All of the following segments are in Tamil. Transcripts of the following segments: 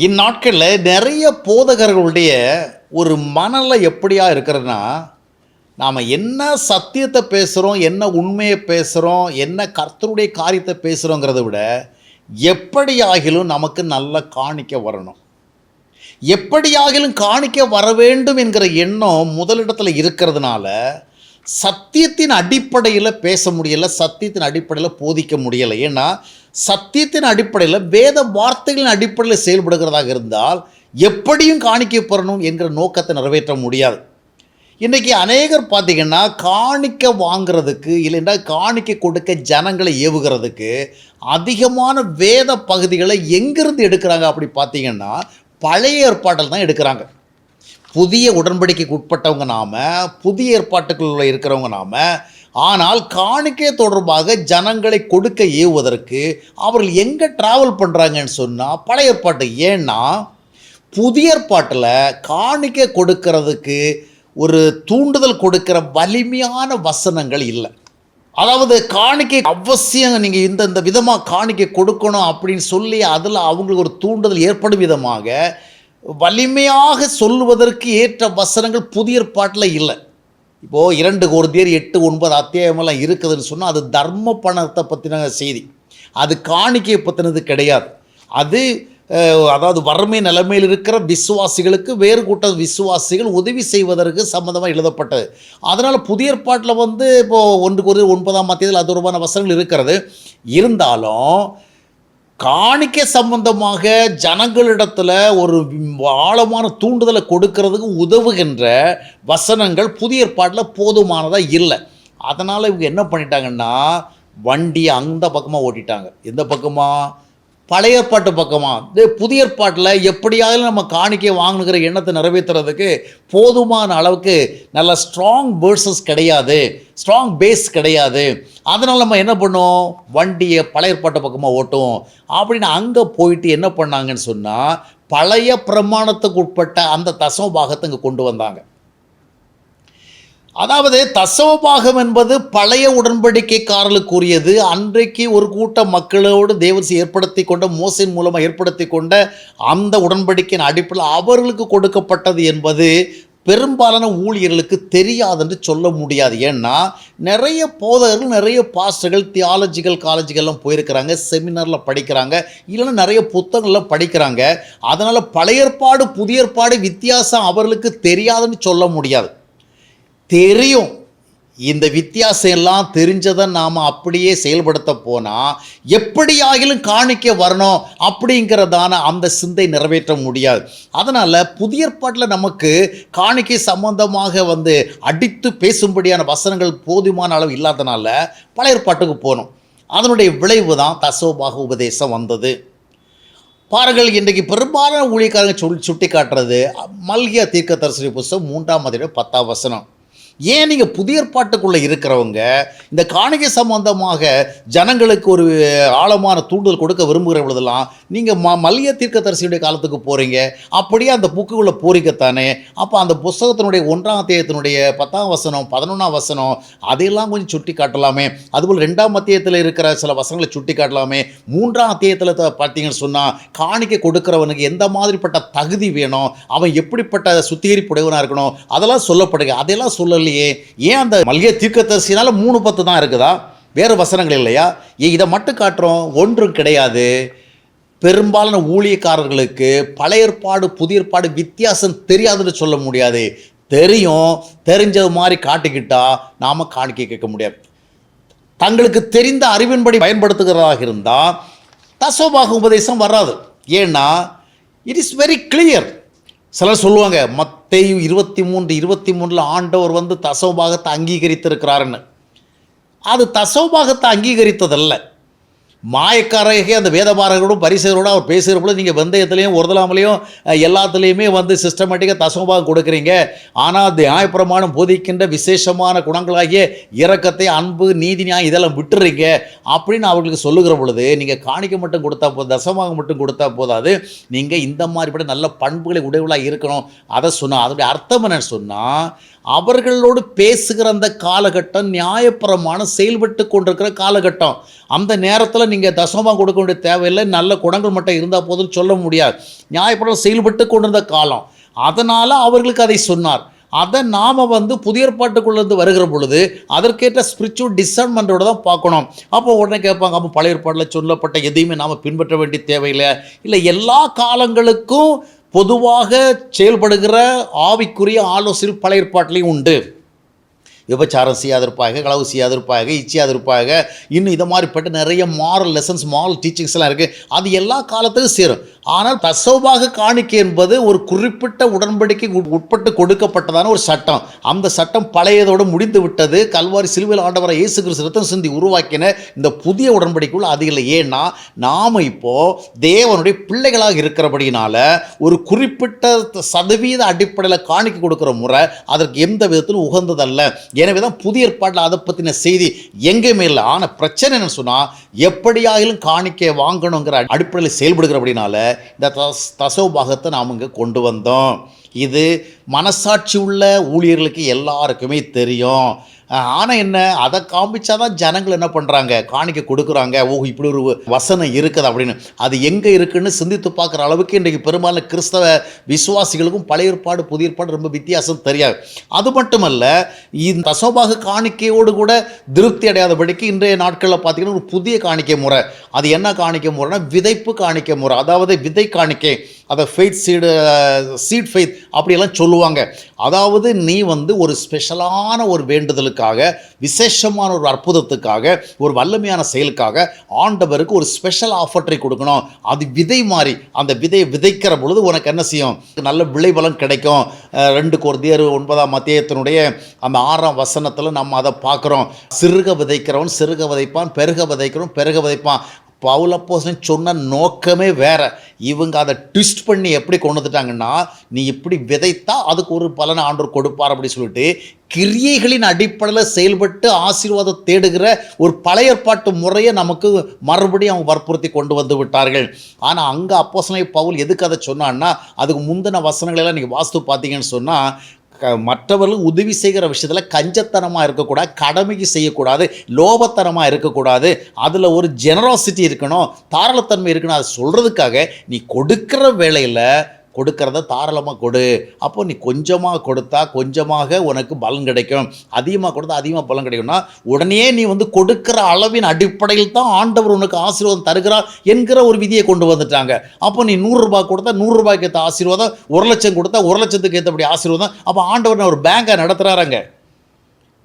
இந்நாட்களில் நிறைய போதகர்களுடைய ஒரு மனநிலை எப்படியா இருக்கிறதுனா நாம் என்ன சத்தியத்தை பேசுகிறோம் என்ன உண்மையை பேசுகிறோம் என்ன கர்த்தருடைய காரியத்தை பேசுகிறோங்கிறத விட எப்படியாகிலும் நமக்கு நல்ல காணிக்க வரணும். எப்படியாகிலும் காணிக்க வர வேண்டும் என்கிற எண்ணம் முதலிடத்தில் இருக்கிறதுனால சத்தியத்தின் அடிப்படையில் பேச முடியலை சத்தியத்தின் அடிப்படையில் போதிக்க முடியலை. ஏன்னா சத்தியத்தின் அடிப்படையில் வேத வார்த்தைகளின் அடிப்படையில் செயல்படுகிறதாக இருந்தால் எப்படியும் காணிக்கப்படணும் பெறணும் என்கிற நோக்கத்தை நிறைவேற்ற முடியாது. இன்றைக்கி அநேகர் பார்த்திங்கன்னா காணிக்க வாங்கிறதுக்கு இல்லைன்னா காணிக்க கொடுக்க ஜனங்களை ஏவுகிறதுக்கு அதிகமான வேத பகுதிகளை எங்கிருந்து எடுக்கிறாங்க அப்படி பார்த்தீங்கன்னா பழைய ஏற்பாட்டில் தான் எடுக்கிறாங்க. புதிய உடன்படிக்கைக்கு உட்பட்டவங்க நாம புதிய ஏற்பாட்டுக்குள்ள இருக்கிறவங்க நாம ஆனால் காணிக்கை தொடர்பாக ஜனங்களை கொடுக்க ஏவுவதற்கு அவர்கள் எங்கே ட்ராவல் பண்ணுறாங்கன்னு சொன்னால் பழைய ஏற்பாட்டு. ஏன்னா புதிய ஏற்பாட்டில் காணிக்கை கொடுக்கறதுக்கு ஒரு தூண்டுதல் கொடுக்கிற வலிமையான வசனங்கள் இல்லை. அதாவது காணிக்கை அவசியம் நீங்கள் இந்த இந்த விதமாக காணிக்கை கொடுக்கணும் அப்படின்னு சொல்லி அதில் அவங்களுக்கு ஒரு தூண்டுதல் ஏற்படும் விதமாக வலிமையாக சொல்லுவதற்கு ஏற்ற வசனங்கள் புதிய ஏற்பாட்டில் இல்லை. இப்போது இரண்டு கோர்தியர் எட்டு ஒன்பது அத்தியாயமெல்லாம் இருக்குதுன்னு சொன்னால் அது தர்ம பணத்தை பற்றின செய்தி. அது காணிக்கையை பற்றினது கிடையாது. அது அதாவது வறுமை நிலைமையில் இருக்கிற விசுவாசிகளுக்கு வேறு கூட்ட விசுவாசிகள் உதவி செய்வதற்கு சம்மந்தமாக எழுதப்பட்டது. அதனால் புதிய ஏற்பாட்டில் வந்து இப்போது ஒன்றுக்கு ஒரு ஒன்பதாம் மத்தியத்தில் அது ரூபான வசனங்கள் இருக்கிறது. இருந்தாலும் காணிக்கை சம்பந்தமாக ஜனங்களிடத்தில் ஒரு ஆழமான தூண்டுதலை கொடுக்கறதுக்கு உதவுகின்ற வசனங்கள் புதிய ஏற்பாட்டில் போதுமானதாக இல்லை. அதனால் இவங்க என்ன பண்ணிட்டாங்கன்னா வண்டியை அந்த பக்கமாக ஓட்டிட்டாங்க. எந்த பக்கமாக பழைய ஏற்பாட்டு பக்கமாக இது புதிய ஏற்பாட்டில் எப்படியாவது நம்ம காணிக்கை வாங்குகிற எண்ணத்தை நிறைவேற்றுறதுக்கு போதுமான அளவுக்கு நல்ல ஸ்ட்ராங் பேர்சஸ் கிடையாது. ஸ்ட்ராங் பேஸ் கிடையாது. அதனால் நம்ம என்ன பண்ணோம்? வண்டியை பழைய ஏற்பாட்டு பக்கமாக ஓட்டும். அப்படின்னு அங்கே போயிட்டு என்ன பண்ணாங்கன்னு சொன்னால் பழைய பிரமாணத்துக்கு உட்பட்ட அந்த தசம பாகத்தை இங்கே கொண்டு வந்தாங்க. அதாவது தசவபாகம் என்பது பழைய உடன்படிக்கைக்காரர்களுக்குரியது. அன்றைக்கு ஒரு கூட்ட மக்களோடு தேவசி ஏற்படுத்தி கொண்ட மோசின் மூலமாக ஏற்படுத்தி கொண்ட அந்த உடன்படிக்கையின் அடிப்படையில் அவர்களுக்கு கொடுக்கப்பட்டது என்பது பெரும்பாலான ஊழியர்களுக்கு தெரியாதுன்னு சொல்ல முடியாது. ஏன்னா நிறைய போதகர்கள் நிறைய பாஸ்டர்கள் தியாலஜிக்கல் காலேஜுகள்லாம் போயிருக்கிறாங்க செமினாரில் படிக்கிறாங்க இல்லைன்னா நிறைய புத்தகங்கள்லாம் படிக்கிறாங்க. அதனால் பழையற்பாடு புதியற்பாடு புதிய ஏற்பாடு வித்தியாசம் அவர்களுக்கு தெரியாதுன்னு சொல்ல முடியாது. தெரியும். இந்த வித்தியாசம் எல்லாம் தெரிஞ்சதை நாம் அப்படியே செயல்படுத்த போனால் எப்படியாகிலும் காணிக்க வரணும் அப்படிங்கிறதான அந்த சிந்தை நிறைவேற்ற முடியாது. அதனால் புதிய ஏற்பாட்டில் நமக்கு காணிக்கை சம்பந்தமாக வந்து அடித்து பேசும்படியான வசனங்கள் போதுமான அளவு இல்லாதனால பழைய ஏற்பாட்டுக்கு போகணும் அதனுடைய விளைவு தான் தசோபாக உபதேசம் வந்தது. பாருங்கள் இன்றைக்கு பெரும்பாலான ஊழியக்காரங்க சொல் சுட்டி காட்டுறது மல்கியா தீர்க்க தரிசன புஸ்தகம் மூன்றாம் அதில் பத்தாம் வசனம். ஏன் நீங்கள் புதிய ஏற்பாட்டுக்குள்ளே இருக்கிறவங்க? இந்த காணிகை சம்பந்தமாக ஜனங்களுக்கு ஒரு ஆழமான தூண்டுதல் கொடுக்க விரும்புகிற பொழுதெல்லாம் நீங்கள் ம மல்லிய தீர்க்கதரிசியுடைய காலத்துக்கு போகிறீங்க அப்படியே அந்த புக்குக்குள்ளே போறீங்கத்தானே அப்போ அந்த புஸ்தகத்தினுடைய ஒன்றாம் அத்தியாயத்தினுடைய பத்தாம் வசனம் பதினொன்றாம் வசனம் அதையெல்லாம் கொஞ்சம் சுட்டி காட்டலாமே அதுபோல் ரெண்டாம் அத்தியத்தில் இருக்கிற சில வசனங்களை சுட்டி காட்டலாமே மூன்றாம் அத்தியத்தில் பார்த்தீங்கன்னு சொன்னால் காணிக்கை கொடுக்குறவனுக்கு எந்த மாதிரிப்பட்ட தகுதி வேணும்? அவன் எப்படிப்பட்ட சுத்திகரிப்புடையவனாக இருக்கணும்? அதெல்லாம் சொல்லப்படுங்க. அதெல்லாம் இல்லையே ஏன் அந்த மல்லிகை தீர்க்கதரிசினால மூணு பத்து தான் இருக்குதா? வேறு வசனங்கள் இல்லையா? ஏன் இதை மட்டும் காட்டுறோம். ஒன்றும் கிடையாது. பெரும்பாலான ஊழியக்காரர்களுக்கு பழைய ஏற்பாடு புதிய ஏற்பாடு வித்தியாசம் தெரியாதுன்னு சொல்ல முடியாது. தெரியும். தெரிஞ்சது மாதிரி காட்டிக்கிட்டா நாம் காணிக்கை கேட்க முடியாது. தங்களுக்கு தெரிந்த அறிவின்படி பயன்படுத்துகிறதாக இருந்தால் தசோபாக உபதேசம் வராது. ஏன்னா இட் இஸ் வெரி கிளியர் சிலர் சொல்லுவாங்க மத்தேயு இருபத்தி மூன்று இருபத்தி மூணில் ஆண்டவர் வந்து தசோபாகத்தை அங்கீகரித்திருக்கிறாருன்னு. அது தசோபாகத்தை அங்கீகரித்ததல்ல. மாயக்காரகே அந்த வேதபாரகரோடும் பரிசரோடும் அவர் பேசுகிற பொழுது நீங்கள் வெந்தயத்துலேயும் ஒருதலாமலையும் எல்லாத்துலேயுமே வந்து சிஸ்டமேட்டிக்காக தசமபாகம் கொடுக்குறீங்க. ஆனால் நியாயப்பிரமாணம் போதிக்கின்ற விசேஷமான குணங்களாகிய இரக்கத்தை அன்பு நீதி நியாயம் இதெல்லாம் விட்டுறீங்க அப்படின்னு அவர்களுக்கு சொல்லுகிற பொழுது நீங்கள் காணிக்க மட்டும் கொடுத்தா போதும் தசமாக மட்டும் கொடுத்தா போதாது. நீங்கள் இந்த மாதிரிப்பட்ட நல்ல பண்புகளை உடையவளாக இருக்கணும். அதை சொன்னால் அதனுடைய அர்த்தம் என்னன்னு சொன்னால் அவர்களோடு பேசுகிற அந்த காலகட்டம் நியாயப்பிரமான செயல்பட்டு கொண்டிருக்கிற காலகட்டம். அந்த நேரத்தில் நீங்கள் தசமாக கொடுக்க வேண்டிய தேவையில்லை. நல்ல குணங்கள் மட்டும் இருந்தால் போதும்னு சொல்ல முடியாது. நியாயப்பிரமாணம் செயல்பட்டு கொண்டிருந்த காலம். அதனால் அவர்களுக்கு அதை சொன்னார். அதை நாம் வந்து புதிய ஏற்பாட்டுக்குள்ளேருந்து வருகிற பொழுது அதற்கேற்ற ஸ்பிரிச்சுவல் டிசர்ன்மெண்ட்டோட தான் பார்க்கணும். அப்போ உடனே கேட்பாங்க அப்போ பழைய ஏற்பாட்டில் சொல்லப்பட்ட எதையுமே நாம் பின்பற்ற வேண்டிய தேவையில்லை. இல்லை எல்லா காலங்களுக்கும் பொதுவாக செயல்படுகிற ஆவிக்குரிய ஆலோசனை பழைய ஏற்பாட்டிலையும் உண்டு. விபச்சாரம் செய்யாதிருப்பாங்க களவு செய்யாதிருப்பாங்க இச்சியாதிருப்பாங்க இன்னும் இதை மாதிரிப்பட்ட நிறைய மாரல் லெசன்ஸ் மாரல் டீச்சிங்ஸ்லாம் இருக்குது அது எல்லா காலத்துக்கும் சேரும். ஆனால் தசோபாக காணிக்கை என்பது ஒரு குறிப்பிட்ட உடன்படிக்கை உட்- உட்பட்டு கொடுக்கப்பட்டதான ஒரு சட்டம். அந்த சட்டம் பழையதோடு முடிந்து விட்டது. கல்வாரி சிலுவையில் ஆண்டவரை இயேசு கிறிஸ்து ரத்தம் சிந்தி உருவாக்கின இந்த புதிய உடன்படிக்கைக்குள்ள அது இல்லை. ஏன்னா நாம் இப்போ தேவனுடைய பிள்ளைகளாக இருக்கிறபடினால ஒரு குறிப்பிட்ட சதவீத அடிப்படையில் காணிக்கை கொடுக்குற முறை அதற்கு எந்த விதத்திலும் உகந்ததல்ல. எனவே தான் புதிய ஏற்பாட்டில் அதை பற்றின செய்தி எங்கேயுமே இல்லை. ஆனால் பிரச்சனை என்னன்னு சொன்னால் எப்படியாயிலும் காணிக்கை வாங்கணுங்கிற அடிப்படையில் செயல்படுகிற அப்படின்னால இந்த தஸ் பாகத்தை நாம் இங்கே கொண்டு வந்தோம். இது மனசாட்சி உள்ள ஊழியர்களுக்கு எல்லாருக்குமே தெரியும். ஆனால் என்ன அதை காமிச்சாதான் ஜனங்கள் என்ன பண்ணுறாங்க காணிக்கை கொடுக்குறாங்க. ஓ இப்படி ஒரு வசனம் இருக்குது அப்படின்னு. அது எங்கே இருக்குன்னு சிந்தித்து பார்க்குற அளவுக்கு இன்றைக்கு பெரும்பாலும் கிறிஸ்தவ விசுவாசிகளுக்கும் பழைய ஏற்பாடு புதிய ஏற்பாடு ரொம்ப வித்தியாசம் தெரியாது. அது மட்டுமல்ல இந்த தசோபாக காணிக்கையோடு கூட திருப்தி அடையாதபடிக்கு இன்றைய நாட்களில் பார்த்தீங்கன்னா ஒரு புதிய காணிக்கை முறை. அது என்ன காணிக்கை முறைனா விதைப்பு காணிக்கை முறை. அதாவது விதை காணிக்கை. அதை ஃபெய்த் சீடு சீட் ஃபெய்த் அப்படியெல்லாம் சொல்லுவாங்க. அதாவது நீ வந்து ஒரு ஸ்பெஷலான ஒரு வேண்டுதலுக்காக விசேஷமான ஒரு அற்புதத்துக்காக ஒரு வல்லமையான செயலுக்காக ஆண்டவருக்கு ஒரு ஸ்பெஷல் ஆஃபர்ட்டை கொடுக்கணும். அது விதை மாதிரி அந்த விதையை விதைக்கிற பொழுது உனக்கு என்ன செய்யும்? நல்ல விளைபலம் கிடைக்கும். ரெண்டு கொர்தியர் ஒன்பதாம் மத்தியத்தினுடைய அந்த ஆறாம் வசனத்தில் நம்ம அதை பார்க்குறோம். சிறுக விதைக்கிறவன் சிறுக விதைப்பான் பெருக விதைக்கிறவன் பெருக விதைப்பான். பவுலப்போசன் சொன்ன நோக்கமே வேற. இவங்க அதை ட்விஸ்ட் பண்ணி எப்படி கொண்டு வந்துட்டாங்கன்னா நீ இப்படி விதைத்தா அதுக்கு ஒரு பலனை ஆண்டவர் கொடுப்பார் அப்படின்னு சொல்லிட்டு கிரியைகளின் அடிப்படையில் செயல்பட்டு ஆசீர்வாதம் தேடுகிற ஒரு பழைய ஏற்பாட்டு முறையை நமக்கு மறுபடியும் அவங்க வற்புறுத்தி கொண்டு வந்து விட்டார்கள். ஆனால் அங்கே அப்போசனை பவுல் எதுக்கு அதை சொன்னான்னா அதுக்கு முந்தின வசனங்களெல்லாம் நீங்கள் வாஸ்து பார்த்தீங்கன்னு சொன்னால் மற்றவர்களுக்கு உதவி செய்கிற விஷயத்தில் கஞ்சத்தனமாக இருக்கக்கூடாது கடமைக்கு செய்யக்கூடாது லோபத்தனமாக இருக்கக்கூடாது. அதில் ஒரு ஜெனராசிட்டி இருக்கணும் தாராளத்தன்மை இருக்கணும். அதை சொல்கிறதுக்காக நீ கொடுக்குற வேலையில் கொடுக்கறத தாராளமாக கொடு. அப்போ நீ கொஞ்சமாக கொடுத்தா கொஞ்சமாக உனக்கு பலன் கிடைக்கும். அதிகமாக கொடுத்தா அதிகமாக பலன் கிடைக்கும்னா உடனே நீ வந்து கொடுக்கிற அளவின் அடிப்படையில் தான் ஆண்டவர் உனக்கு ஆசீர்வாதம் தருகிறார் என்கிற ஒரு விதியை கொண்டு வந்துட்டாங்க. அப்போ நீ நூறுரூபா கொடுத்தா நூறுரூபாய்க்கு ஏற்ற ஆசீர்வாதம் ஒரு லட்சம் கொடுத்தா ஒரு லட்சத்துக்கு ஏற்றபடி ஆசீர்வாதம். அப்போ ஆண்டவர் ஒரு பேங்கை நடத்துகிறாருங்க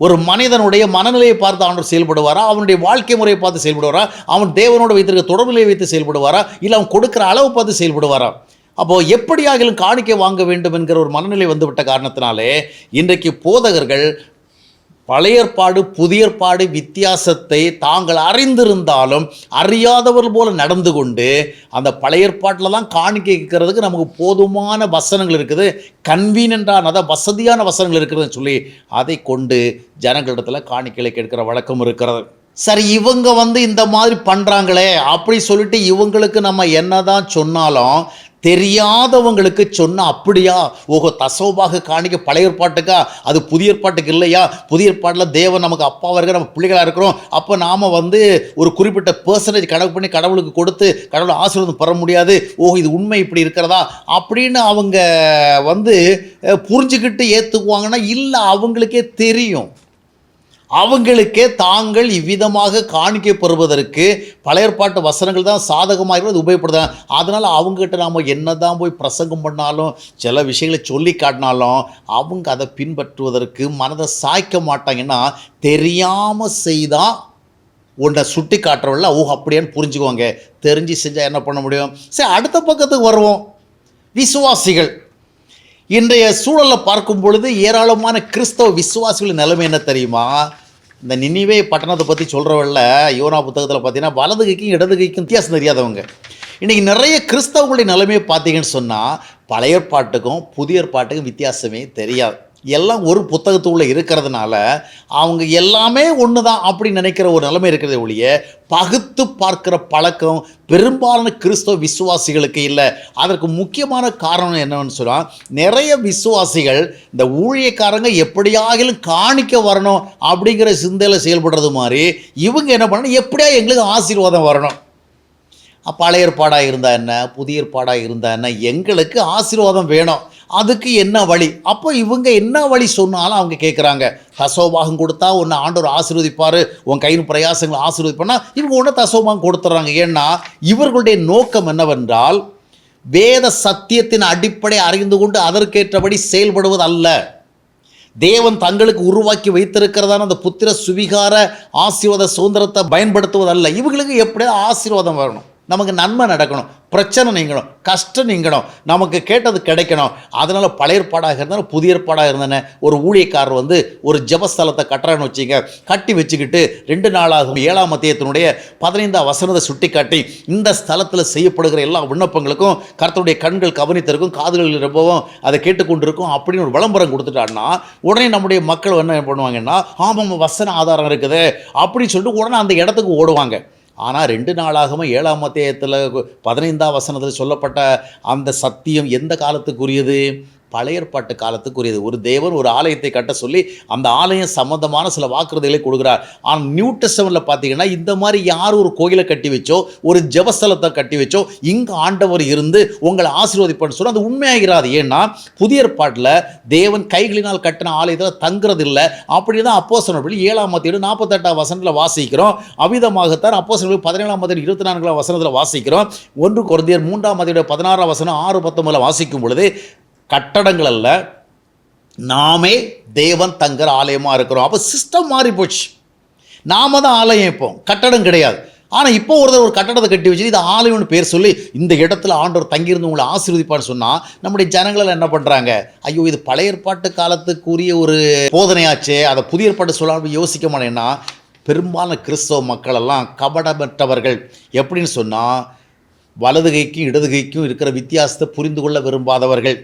ஒரு மனிதனுடைய மனநிலையை பார்த்து ஆண்டவர் செயல்படுவாரா? அவனுடைய வாழ்க்கை முறையை பார்த்து செயல்படுவாரா? அவன் தேவனோட வைத்திருக்க தொடர்புநிலையை வைத்து செயல்படுவாரா? இல்லை அவன் கொடுக்குற அளவு பார்த்து செயல்படுவாரா? அப்போது எப்படியாகிலும் காணிக்கை வாங்க வேண்டும் என்கிற ஒரு மனநிலை வந்துவிட்ட காரணத்தினாலே இன்றைக்கு போதகர்கள் பழையற்பாடு புதியற்பாடு புதிய ஏற்பாடு வித்தியாசத்தை தாங்கள் அறிந்திருந்தாலும் அறியாதவர்கள் போல நடந்து கொண்டு அந்த பழையற்பாட்டில் தான் காணிக்கை இருக்கிறதுக்கு நமக்கு போதுமான வசனங்கள் இருக்குது. கன்வீனியன்டான அதாவது வசதியான வசனங்கள் இருக்குதுன்னு சொல்லி அதை கொண்டு ஜனங்களிடத்தில் காணிக்கைகளை கேட்கிற வழக்கம் இருக்கிறது. சரி இவங்க வந்து இந்த மாதிரி பண்ணுறாங்களே அப்படி சொல்லிட்டு இவங்களுக்கு நம்ம என்னதான் சொன்னாலும் தெரியாதவங்களுக்கு சொன்ன அப்படியா? ஓஹோ தசோபாக காணிக்க பழைய ஏற்பாட்டுக்கா? அது புதிய ஏற்பாட்டுக்கு இல்லையா? புதிய ஏற்பாட்டில் தேவன் நமக்கு அப்பாவாக இருக்கிற நம்ம பிள்ளைகளாக இருக்கிறோம். அப்போ நாம் வந்து ஒரு குறிப்பிட்ட பர்சன்டேஜ் கணக்கு பண்ணி கடவுளுக்கு கொடுத்து கடவுளை ஆசீர்வாதம் பெற முடியாது. ஓ இது உண்மை இப்படி இருக்கிறதா? அப்படின்னு அவங்க வந்து புரிஞ்சுக்கிட்டு ஏற்றுக்குவாங்கன்னா இல்லை அவங்களுக்கே தெரியும். அவங்களுக்கே தாங்கள் இவ்விதமாக காணிக்கை பெறுவதற்கு வசனங்கள் தான் சாதகமாக இருக்கிறது உபயோகப்படுத்துறாங்க அதனால் அவங்ககிட்ட நாம் என்ன தான் போய் பிரசங்கம் பண்ணாலும் சில விஷயங்களை சொல்லி காட்டினாலும் அவங்க அதை பின்பற்றுவதற்கு மனதை சாய்க்க மாட்டாங்கன்னா தெரியாமல் செய்தால் உன்னை சுட்டி காட்டுறவங்கள ஓ அப்படியான்னு புரிஞ்சுக்குவாங்க. தெரிஞ்சு செஞ்சால் என்ன பண்ண முடியும்? சரி அடுத்த பக்கத்துக்கு வருவோம். விசுவாசிகள். இன்றைய சூழலை பார்க்கும் பொழுது ஏராளமான கிறிஸ்தவ விசுவாசிகள் நிலைமை என்ன தெரியுமா? இந்த நினைவே பட்டணத்தை பற்றி சொல்கிறவள்ள யோனா புத்தகத்தில் பார்த்தீங்கன்னா வலது கைக்கும் இடது கைக்கும் வித்தியாசம் தெரியாதவங்க. இன்றைக்கி நிறைய கிறிஸ்தவங்களுடைய நிலைமையை பார்த்தீங்கன்னு சொன்னால் பழைய ஏற்பாட்டுக்கும் புதிய ஏற்பாட்டுக்கும் வித்தியாசமே தெரியாது. எல்லாம் ஒரு புத்தகத்துக்குள்ளே இருக்கிறதுனால அவங்க எல்லாமே ஒன்று தான் அப்படி நினைக்கிற ஒரு நிலைமை இருக்கிறதே ஒழிய பகுத்து பார்க்கிற பழக்கம் பெரும்பாலான கிறிஸ்தவ விசுவாசிகளுக்கு இல்லை. அதற்கு முக்கியமான காரணம் என்னன்னு சொன்னால் நிறைய விசுவாசிகள் இந்த ஊழியக்காரங்க எப்படியாகிலும் காணிக்க வரணும் அப்படிங்கிற சிந்தையில் செயல்படுறது மாதிரி இவங்க என்ன பண்ணணும் எப்படியா எங்களுக்கு ஆசீர்வாதம் வரணும். பழைய ஏற்பாடாக இருந்தால் என்ன? புதிய ஏற்பாடாக இருந்தால் என்ன? எங்களுக்கு ஆசீர்வாதம் வேணும். அதுக்கு என்ன வழி? அப்போ இவங்க என்ன வழி சொன்னாலும் அவங்க கேட்குறாங்க தசோபாகம் கொடுத்தா உன்னை ஆண்டவர் ஆசீர்வதிப்பார். உன் கையின் பிரயாசங்களை ஆசீர்வதிப்பானா இவங்க ஒன்று தசோபாகம் கொடுத்துட்றாங்க ஏன்னா இவர்களுடைய நோக்கம் என்னவென்றால் வேத சத்தியத்தின் அடிப்படை அறிந்து கொண்டு அதற்கேற்றபடி செயல்படுவது அல்ல தேவன் தங்களுக்கு உருவாக்கி வைத்திருக்கிறதான அந்த புத்திர சுவிகார ஆசீர்வாத சுதந்திரத்தை பயன்படுத்துவதல்ல. இவங்களுக்கு எப்படியாவது ஆசீர்வாதம் வரணும். நமக்கு நன்மை நடக்கணும். பிரச்சனை நீங்கணும். கஷ்டம் நீங்கணும். நமக்கு கேட்டது கிடைக்கணும். அதனால் பழைய ஏற்பாடாக இருந்தாலும் புதிய ஏற்பாடாக இருந்தன. ஒரு ஊழியக்காரர் வந்து ஒரு ஜபஸ்தலத்தை கட்டுறான்னு வச்சுங்க. கட்டி வச்சுக்கிட்டு ரெண்டு நாளாகும். ஏழாம் மத்தியத்தினுடைய பதினைந்தாம் வசனத்தை சுட்டி காட்டி இந்த ஸ்தலத்தில் செய்யப்படுகிற எல்லா விண்ணப்பங்களுக்கும் கருத்துடைய கண்கள் கவனித்திருக்கும் காதுகள் ரொம்பவும் அதை கேட்டுக்கொண்டிருக்கும் அப்படின்னு ஒரு விளம்பரம் கொடுத்துட்டான்னா உடனே நம்முடைய மக்கள் என்ன பண்ணுவாங்கன்னா ஆமாம் வசன ஆதாரம் இருக்குது. அப்படின்னு சொல்லிட்டு உடனே அந்த இடத்துக்கு ஓடுவாங்க. ஆனால் ரெண்டு நாளாகவும் ஏழாம் அத்தியாயத்தில் பதினைந்தாம் வசனத்தில் சொல்லப்பட்ட அந்த சத்தியம் எந்த காலத்துக்குரியது? பழைய ஏற்பாட்டு காலத்துக்குரியது. ஒரு தேவன் ஒரு ஆலயத்தை கட்ட சொல்லி அந்த ஆலயம் சம்பந்தமான சில வாக்குறுதிகளை கொடுக்குறார். ஆனால் நியூ டெஸ்டமெண்ட்டில் பார்த்தீங்கன்னா இந்த மாதிரி யார் ஒரு கோயிலை கட்டி வச்சோ ஒரு ஜபஸ்தலத்தை கட்டி வச்சோ இங்கே ஆண்டவர் இருந்து உங்களை ஆசீர்வதிப்பான்னு சொல்லி அது உண்மையாகிறாது ஏன்னா புதிய ஏற்பாட்டில் தேவன் கைகளினால் கட்டின ஆலயத்தில் தங்குறது இல்லை அப்படி தான் அப்போ சொன்னபடி ஏழாம் மத்தியோடு நாற்பத்தெட்டாம் வசனத்தில் வாசிக்கிறோம். அவிதமாகத்தான் அப்போ சொன்ன பதினேழாம் மத்தியோடு இருபத்தி நான்காம் வசனத்தில் வாசிக்கிறோம். ஒன்று குறைந்தியர் மூன்றாம் மத்தியோட பதினாறாம் வசனம் ஆறு பத்தொம்பதில் வாசிக்கும் பொழுது கட்டடங்கள் அல்ல நாமே தேவன் தங்குற ஆலயமாக இருக்கிறோம். அப்போ சிஸ்டம் மாறி போச்சு. நாம தான் ஆலயம் இப்போ. கட்டடம் கிடையாது. ஆனால் இப்போ ஒருத்தர் ஒரு கட்டடத்தை கட்டி வச்சு இது ஆலயம்னு பேர் சொல்லி இந்த இடத்துல ஆண்டவர் தங்கியிருந்து உங்களை ஆசீர்வதிப்பான்னு சொன்னால் நம்முடைய ஜனங்களெல்லாம் என்ன பண்ணுறாங்க ஐயோ இது பழைய ஏற்பாட்டு காலத்துக்குரிய ஒரு போதனையாச்சே. அதை புதிய ஏற்பாட்டு சொல்லாமல் யோசிக்க மாட்டேன்னா பெரும்பாலான கிறிஸ்தவ மக்களெல்லாம் கபடமற்றவர்கள். எப்படின்னு சொன்னால் வலதுகைக்கும் இடதுகைக்கும் இருக்கிற வித்தியாசத்தை புரிந்து கொள்ள விரும்பாதவர்கள்.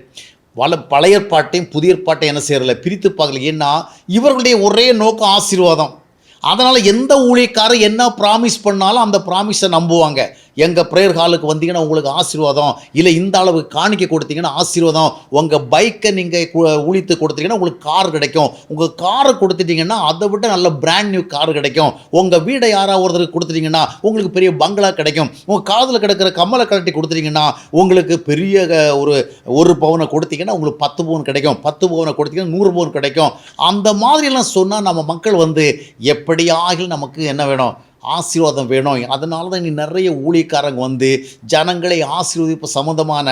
வள பழைய பாட்டையும் புதிய பாட்டையும் என்ன செய்யறதில்ல? பிரித்து பார்க்கல. ஏன்னா இவர்களுடைய ஒரே நோக்கம் ஆசீர்வாதம். அதனால் எந்த ஊழியக்காரர் என்ன ப்ராமிஸ் பண்ணாலும் அந்த ப்ராமிஸை நம்புவாங்க. எங்கள் ப்ரேயர் ஹாலுக்கு வந்தீங்கன்னா உங்களுக்கு ஆசீர்வாதம். இல்லை இந்த அளவுக்கு காணிக்க கொடுத்தீங்கன்னா ஆசீர்வாதம். உங்கள் பைக்கை நீங்கள் உழித்து கொடுத்தீங்கன்னா உங்களுக்கு கார் கிடைக்கும். உங்கள் காரை கொடுத்துட்டீங்கன்னா அதை விட நல்ல பிராண்ட் நியூ கார் கிடைக்கும். உங்கள் வீடை யாராவது ஒருத்தருக்கு கொடுத்துட்டீங்கன்னா உங்களுக்கு பெரிய பங்களா கிடைக்கும். உங்கள் காதில் கிடக்கிற கம்மலை கலட்டி கொடுத்துட்டீங்கன்னா உங்களுக்கு பெரிய ஒரு ஒரு பவுனை கொடுத்தீங்கன்னா உங்களுக்கு பத்து பவுன் கிடைக்கும். பத்து பவுனை கொடுத்தீங்கன்னா நூறு பவுன் கிடைக்கும். அந்த மாதிரிலாம் சொன்னால் நம்ம மக்கள் வந்து எப்படியாக நமக்கு என்ன வேணும்? ஆசீர்வாதம் வேணும். அதனால தான் நீ நிறைய ஊழியக்காரங்க வந்து ஜனங்களை ஆசீர்வதிப்பு சம்மந்தமான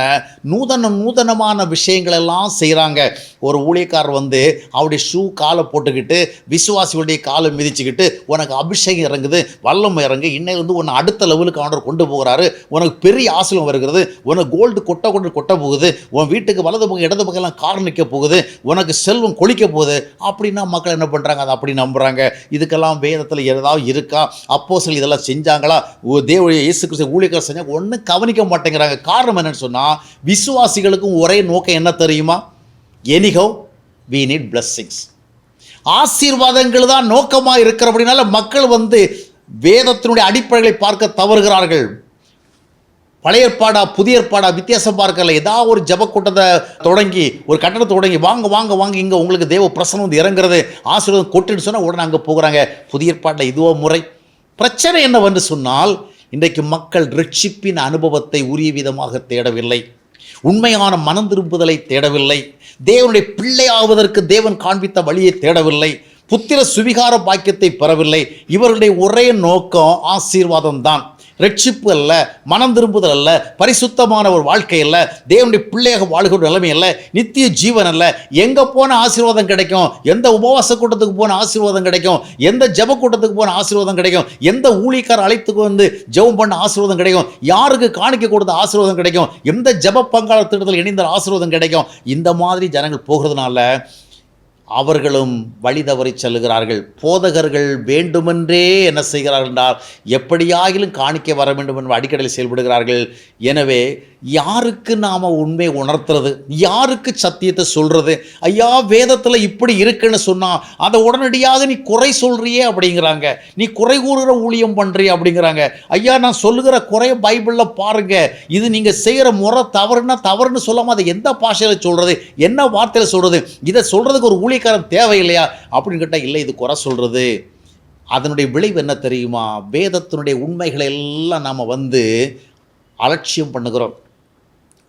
நூதன நூதனமான விஷயங்களெல்லாம் செய்கிறாங்க ஒரு ஊழியக்காரர் வந்து அவருடைய ஷூ காலை போட்டுக்கிட்டு விசுவாசிகளுடைய காலை மிதிச்சுக்கிட்டு உனக்கு அபிஷேகம் இறங்குது வல்லம் இறங்கு இன்னைக்கு வந்து உன்னை அடுத்த லெவலுக்கு ஆண்டவர் கொண்டு போகிறாரு. உனக்கு பெரிய ஆசீர்வாதம் வருகிறது. உனக்கு கோல்டு கொட்ட கொண்டு கொட்ட போகுது. உன் வீட்டுக்கு வலது பக்கம் இடது பக்கம் எல்லாம் கார் நிற்க போகுது. உனக்கு செல்வம் கொளிக்க போகுது. அப்படின்னா மக்கள் என்ன பண்ணுறாங்க அதை அப்படி நம்புகிறாங்க இதுக்கெல்லாம் வேதத்தில் ஏதாவது இருக்கா? அப்போசல் இதெல்லாம் செஞ்சாங்களா? ஓ தேவ இயேசு கிறிஸ்து ஊழியர்கள் செஞ்சாங்க ஒன்றும் கவனிக்க மாட்டேங்கிறாங்க. காரணம் என்னன்னு சொன்னால் விசுவாசிகளுக்கும் ஒரே நோக்கம் என்ன தெரியுமா? எனிகோ வி நீட் பிளஸ்ஸிங்ஸ் ஆசீர்வாதங்கள் தான் நோக்கமாக இருக்கிற அப்படின்னால மக்கள் வந்து வேதத்தினுடைய அடிப்படைகளை பார்க்க தவறுகிறார்கள். பழைய ஏற்பாடா புதிய ஏற்பாடா வித்தியாசம் பார்க்கல. ஏதாவது ஒரு ஜப கூட்டத்தை தொடங்கி ஒரு கட்டணத்தை தொடங்கி வாங்க வாங்க வாங்க இங்கே உங்களுக்கு தேவ பிரசனம் வந்து இறங்குறது ஆசீர்வாதம் கொட்டுன்னு சொன்னால் உடனே அங்கே போகிறாங்க. புதிய ஏற்பாட்டில் இதுவோ முறை. பிரச்சனை என்னவென்று சொன்னால் இன்றைக்கு மக்கள் ரட்சிப்பின் அனுபவத்தை உரிய விதமாக தேடவில்லை. உண்மையான மனம் திரும்புதலை தேடவில்லை. தேவனுடைய பிள்ளையாவதற்கு தேவன் காண்பித்த வழியை தேடவில்லை. புத்திர சுவிகார பாக்கியத்தை பெறவில்லை. இவர்களுடைய ஒரே நோக்கம் ஆசீர்வாதம் தான் ரட்சிப்பு அல்ல மனம் திரும்புதல் அல்ல பரிசுத்தமான ஒரு வாழ்க்கை அல்ல தேவனுடைய பிள்ளையாக வாழ்கிற நிலைமை அல்ல நித்திய ஜீவன் அல்ல. எங்கே போன ஆசீர்வாதம் கிடைக்கும்? எந்த உபவாச கூட்டத்துக்கு போன ஆசீர்வாதம் கிடைக்கும்? எந்த ஜெப கூட்டத்துக்கு போன ஆசீர்வாதம் கிடைக்கும்? எந்த ஊழியக்கார அழைத்துக்கு வந்து ஜெபம் பண்ண ஆசீர்வாதம் கிடைக்கும்? யாருக்கு காணிக்க கொடுத்த ஆசீர்வாதம் கிடைக்கும்? எந்த ஜெப பங்காளர் திட்டத்தில் இணைந்த ஆசீர்வாதம் கிடைக்கும்? இந்த மாதிரி ஜனங்கள் போகிறதுனால அவர்களும் வழி தவறி செல்கிறார்கள் போதகர்கள் வேண்டுமென்றே என்ன செய்கிறார்கள் என்றால் எப்படியாகிலும் காணிக்க வர வேண்டும் என்று அடிக்கடியில் செயல்படுகிறார்கள். எனவே யாருக்கு நாம் உண்மை உணர்த்துறது? யாருக்கு சத்தியத்தை சொல்கிறது ஐயா வேதத்தில் இப்படி இருக்குன்னு சொன்னால் அதை உடனடியாக நீ குறை சொல்கிறியே அப்படிங்கிறாங்க. நீ குறை கூறுகிற ஊழியம் பண்ணுறிய அப்படிங்கிறாங்க. ஐயா நான் சொல்லுகிற குறைய பைபிளில் பாருங்க. இது நீங்கள் செய்கிற முறை தவறுனா தவறுன்னு சொல்லாமல் அதை எந்த பாஷையில் சொல்கிறது என்ன வார்த்தையில் சொல்கிறது இதை சொல்கிறதுக்கு ஒரு ஊழியக்காரன் தேவையில்லையா அப்படின்னு கேட்டால் இல்லை இது குறை சொல்கிறது அதனுடைய விளைவு என்ன தெரியுமா? வேதத்தினுடைய உண்மைகளை எல்லாம் நாம் வந்து அலட்சியம் பண்ணுகிறோம்.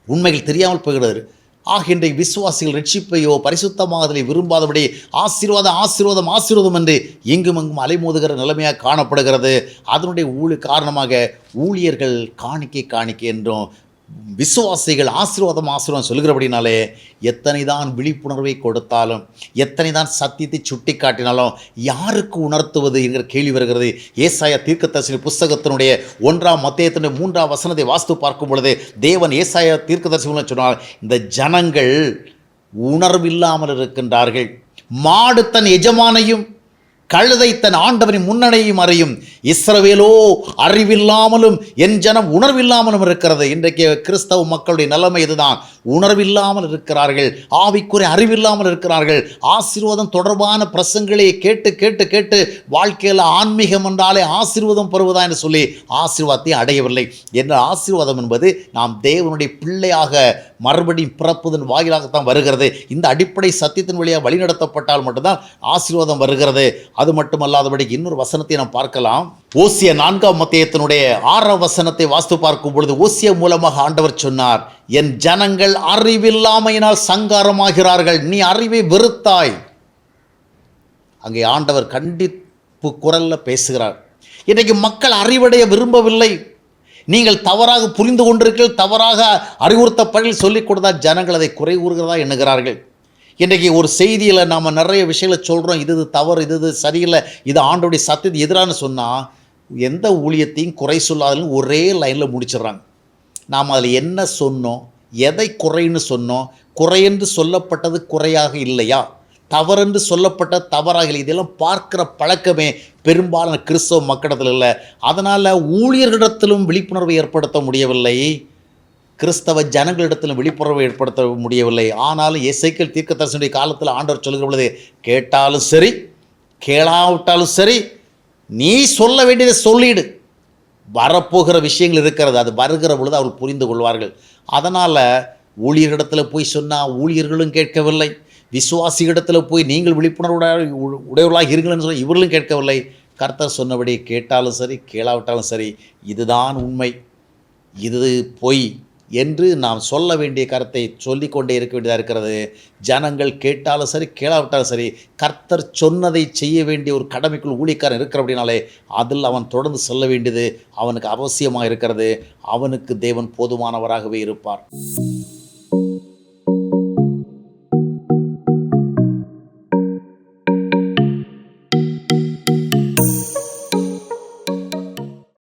உண்மைகள் தெரியாமல் போகிறது ஆகின்ற விசுவாசிகள் ரட்சிப்பையோ பரிசுத்தமாகதலை விரும்பாதபடி ஆசீர்வாதம் ஆசீர்வாதம் ஆசீர்வாதம் என்று எங்கும் எங்கும் அலைமோதுகிற நிலைமையாக காணப்படுகிறது. அதனுடைய ஊழி காரணமாக ஊழியர்கள் காணிக்கை காணிக்கை என்றும் விசுவாசிகள் ஆசீர்வாதம் ஆசீர்வாதம் சொல்கிறபடினாலே எத்தனை தான் விழிப்புணர்வை கொடுத்தாலும் எத்தனை தான் சத்தியத்தை சுட்டி காட்டினாலும் யாருக்கு உணர்த்துவது என்கிற கேள்வி வருகிறது. ஏசாயா தீர்க்கதரிசனி புஸ்தகத்தினுடைய ஒன்றாம் மத்தியத்தினுடைய மூன்றாம் வசனத்தை வாஸ்து பார்க்கும் பொழுது தேவன் ஏசாயா தீர்க்கதரிசனம் சொன்னால் இந்த ஜனங்கள் உணர்வில்லாமல் இருக்கின்றார்கள். மாடு தன் எஜமானையும் கழுதை தன் ஆண்டவனின் முன்னடையும் அறியும். இஸ்ரவேலோ அறிவில்லாமலும் என் ஜனம் உணர்வில்லாமலும் இருக்கிறது. இன்றைக்கு கிறிஸ்தவ மக்களுடைய நிலைமை இதுதான். உணர்வில்லாமல் இருக்கிறார்கள் ஆவிக்குறை அறிவில்லாமல் இருக்கிறார்கள். ஆசீர்வாதம் தொடர்பான பிரசங்களை கேட்டு கேட்டு கேட்டு வாழ்க்கையில் ஆன்மீகம் என்றாலே ஆசீர்வாதம் பெறுவதா என்று சொல்லி ஆசீர்வாதத்தை அடையவில்லை. என்ற ஆசீர்வாதம் என்பது நாம் தேவனுடைய பிள்ளையாக மறுபடியும் பிறப்பதன் வாயிலாகத்தான் வருகிறது. இந்த அடிப்படை சத்தியத்தின் வழியாக வழிநடத்தப்பட்டால் மட்டும்தான் ஆசீர்வாதம் வருகிறது. அது மட்டுமல்லாதபடி இன்னொரு வசனத்தை நாம் பார்க்கலாம். ஓசிய நான்காம் மத்தியத்தினுடைய ஆறாம் வசனத்தை வாஸ்து பார்க்கும் பொழுது ஓசிய மூலமாக ஆண்டவர் சொன்னார் என் ஜனங்கள் அறிவில்லாமையினால் சங்காரமாகிறார்கள் நீ அறிவை வெறுத்தாய். அங்கே ஆண்டவர் கண்டிப்பு குரல்ல பேசுகிறார். இன்றைக்கு மக்கள் அறிவடைய விரும்பவில்லை. நீங்கள் தவறாக புரிந்து கொண்டிருக்கீர்கள் தவறாக அறிவுறுத்தப்படி சொல்லிக் கொடுத்தால் ஜனங்கள் அதை குறை கூறுகிறதா எண்ணுகிறார்கள். இன்றைக்கி ஒரு செய்தியில் நாம் நிறைய விஷயங்களை சொல்கிறோம் இது இது தவறு இது இது சரியில்லை. இது ஆண்டோடைய சத்தியது எதிரான சொன்னால் எந்த ஊழியத்தையும் குறை சொல்லாதலும் ஒரே லைனில் முடிச்சிடுறாங்க. நாம் அதில் என்ன சொன்னோம்? எதை குறைன்னு சொன்னோம்? குறையென்று சொல்லப்பட்டது குறையாக இல்லையா? தவறென்று சொல்லப்பட்ட தவறாக இல்லை. இதெல்லாம் பார்க்குற பழக்கமே பெரும்பாலான கிறிஸ்தவ மக்களிடத்தில் இல்லை. அதனால் ஊழியர்களிடத்திலும் விழிப்புணர்வை ஏற்படுத்த முடியவில்லை. கிறிஸ்தவ ஜனங்களிடத்திலும் விழிப்புணர்வை ஏற்படுத்த முடியவில்லை. ஆனாலும் இசைக்கல் தீர்க்கதரிசனுடைய காலத்தில் ஆண்டவர் சொல்கிற பொழுது கேட்டாலும் சரி கேளாவிட்டாலும் சரி நீ சொல்ல வேண்டியதை சொல்லிடு. வரப்போகிற விஷயங்கள் இருக்கிறது அது வருகிற பொழுது அவர்கள் புரிந்து கொள்வார்கள். அதனால் ஊழியர்களிடத்தில் போய் சொன்னால் ஊழியர்களும் கேட்கவில்லை. விசுவாசிகளிடத்தில் போய் நீங்கள் விழிப்புணர்வு உடையவர்களாக இருங்கள்னு சொல்லி இவர்களும் கேட்கவில்லை. கர்த்தர் சொன்னபடி கேட்டாலும் சரி கேளாவிட்டாலும் சரி இதுதான் உண்மை. இது பொய் என்று நாம் சொல்ல வேண்டிய கருத்தை சொல்லிக்கொண்டே இருக்க வேண்டியதாக இருக்கிறது. ஜனங்கள் கேட்டாலும் சரி கேளாவிட்டாலும் சரி கர்த்தர் சொன்னதை செய்ய வேண்டிய ஒரு கடமைக்குள் ஊழியக்காரன் இருக்கிற அப்படின்னாலே அதில் அவன் தொடர்ந்து செல்ல வேண்டியது அவனுக்கு அவசியமாக இருக்கிறது. அவனுக்கு தேவன் போதுமானவராகவே இருப்பார்.